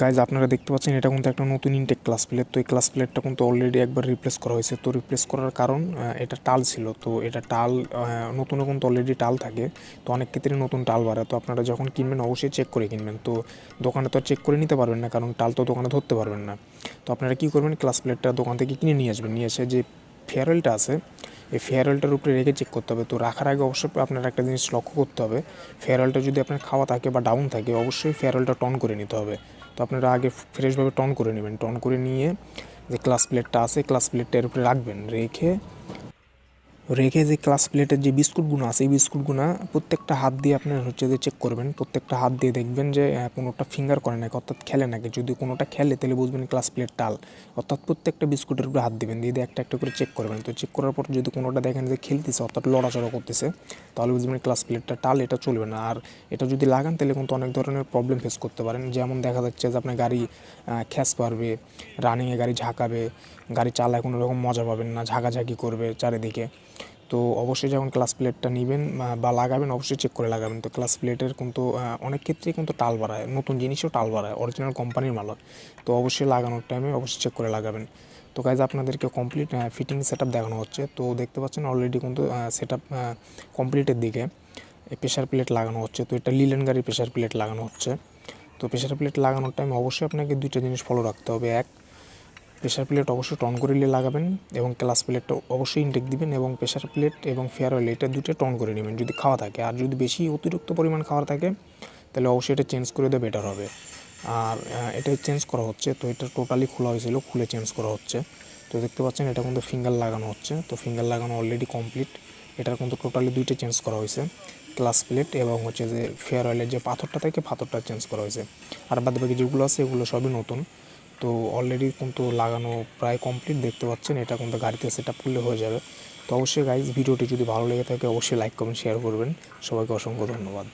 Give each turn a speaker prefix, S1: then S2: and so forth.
S1: Guys আপনারা দেখতে পাচ্ছেন, এটা কিন্তু একটা নতুন ইনটেক ক্লাস প্লেট তো এই ক্লাস প্লেটটা কিন্তু অলরেডি একবার রিপ্লেস করা হয়েছে। তো রিপ্লেস করার কারণ এটা টাল ছিল। তো এটা টাল নতুনও কিন্তু অলরেডি টাল থাকে। তো অনেক ক্ষেত্রে নতুন টাল বাড়ে। তো আপনারা যখন কিনবেন, অবশ্যই চেক করে কিনবেন। তো দোকানে তো চেক করে নিতে পারবেন না, কারণ টাল তো দোকানে ধরতে পারবেন না। তো আপনারা কী করবেন ক্লাস প্লেটটা দোকান থেকে কিনে নিয়ে আসবেন। নিয়ে এসে যে ফেয়ারওয়েলটা আছে, এই ফেয়ারওয়েলটার উপরে রেখে চেক করতে হবে। তো রাখার আগে অবশ্যই আপনার একটা জিনিস লক্ষ্য করতে হবে। ফেয়ারওয়েলটা যদি আপনার খাওয়া থাকে বা ডাউন থাকে, অবশ্যই ফেয়ারওয়েলটা টন করে নিতে হবে। তো আপনারা আগে ফ্রেশভাবে টন করে নেবেন। টন করে নিয়ে যে ক্লাস প্লেটটা আছে, ক্লাস প্লেটটা এর উপরে রাখবেন। রেখে রেখে যে ক্লাস প্লেটের যে বিস্কুটগুলো আছে, এই বিস্কুটগুলো প্রত্যেকটা হাত দিয়ে আপনার হচ্ছে যে চেক করবেন। প্রত্যেকটা হাত দিয়ে দেখবেন যে কোনোটা ফিঙ্গার করে নাকি, অর্থাৎ খেলে নাকি। যদি কোনোটা খেলে, তাহলে বুঝবেন ক্লাস প্লেট টাল অর্থাৎ প্রত্যেকটা বিস্কুটের উপরে হাত দিবেন, দিয়ে একটা একটা করে চেক করবেন। তো চেক করার পর যদি কোনোটা দেখেন যে খেলতেছে, অর্থাৎ লড়াচড়া করতেছে, তাহলে বুঝবেন ক্লাস প্লেটটা টাল, এটা চলবে না। আর এটা যদি লাগান, তাহলে কিন্তু অনেক ধরনের প্রবলেম ফেস করতে পারেন। যেমন দেখা যাচ্ছে যে আপনার গাড়ি খ্যাস পারবে রানিংয়ে গাড়ি ঝাঁকাবে, গাড়ি চালায় কোনো রকম মজা পাবেন না, ঝাঁকাঝাঁকি করবে চারিদিকে। তো অবশ্যই যখন ক্লাস প্লেটটা নেবেন বা লাগাবেন, অবশ্যই চেক করে লাগাবেন। তো ক্লাস প্লেটের কিন্তু অনেক ক্ষেত্রেই কিন্তু টাল বাড়ায়, নতুন জিনিসও টাল বাড়ায় অরিজিনাল কোম্পানির মাল। তো অবশ্যই লাগানোর টাইমে অবশ্যই চেক করে লাগাবেন। তো গাইজ আপনাদেরকে কমপ্লিট ফিটিং সেট দেখানো হচ্ছে। তো দেখতে পাচ্ছেন অলরেডি কিন্তু সেট আপ কমপ্লিটের দিকে প্রেশার প্লেট লাগানো হচ্ছে। তো এটা লিলেন গাড়ির প্রেশার প্লেট লাগানো হচ্ছে। তো প্রেশার প্লেট লাগানোর টাইম অবশ্যই আপনাকে দুইটা জিনিস ফলো রাখতে হবে। এক প্রেশার প্লেট অবশ্যই টন করে নিয়ে লাগাবেন এবং ক্লাস প্লেটটা অবশ্যই ইনটেক দিবেন এবং প্রেশার প্লেট এবং ফেয়ার অয়েল এটা দুটো টন করে নেবেন যদি খাওয়া থাকে। আর যদি বেশি অতিরিক্ত পরিমাণ খাওয়া থাকে, তাহলে অবশ্যই এটা চেঞ্জ করে দেওয়া বেটার হবে। আর এটা চেঞ্জ করা হচ্ছে। তো এটা টোটালি খোলা হয়েছিল, খুলে চেঞ্জ করা হচ্ছে। তো দেখতে পাচ্ছেন এটা কিন্তু ফিঙ্গার লাগানো হচ্ছে। তো ফিঙ্গার লাগানো অলরেডি কমপ্লিট এটার কিন্তু টোটালি দুইটা চেঞ্জ করা হয়েছে। ক্লাস প্লেট এবং হচ্ছে যে ফেয়ার অয়েলের যে পাথরটা থাকে, পাথরটা চেঞ্জ করা হয়েছে। আর বাদ বাকি যেগুলো আছে, এগুলো সবই নতুন। তো অলরেডি কিন্তু লাগানো প্রায় কমপ্লিট দেখতে পাচ্ছেন, এটা কিন্তু গাড়িতে সেট আপ করলে হয়ে যাবে। তো অবশ্যই গাইজ ভিডিওটি যদি ভালো লেগে থাকে, অবশ্যই লাইক কমেন্ট শেয়ার করবেন। সবাইকে অসংখ্য ধন্যবাদ।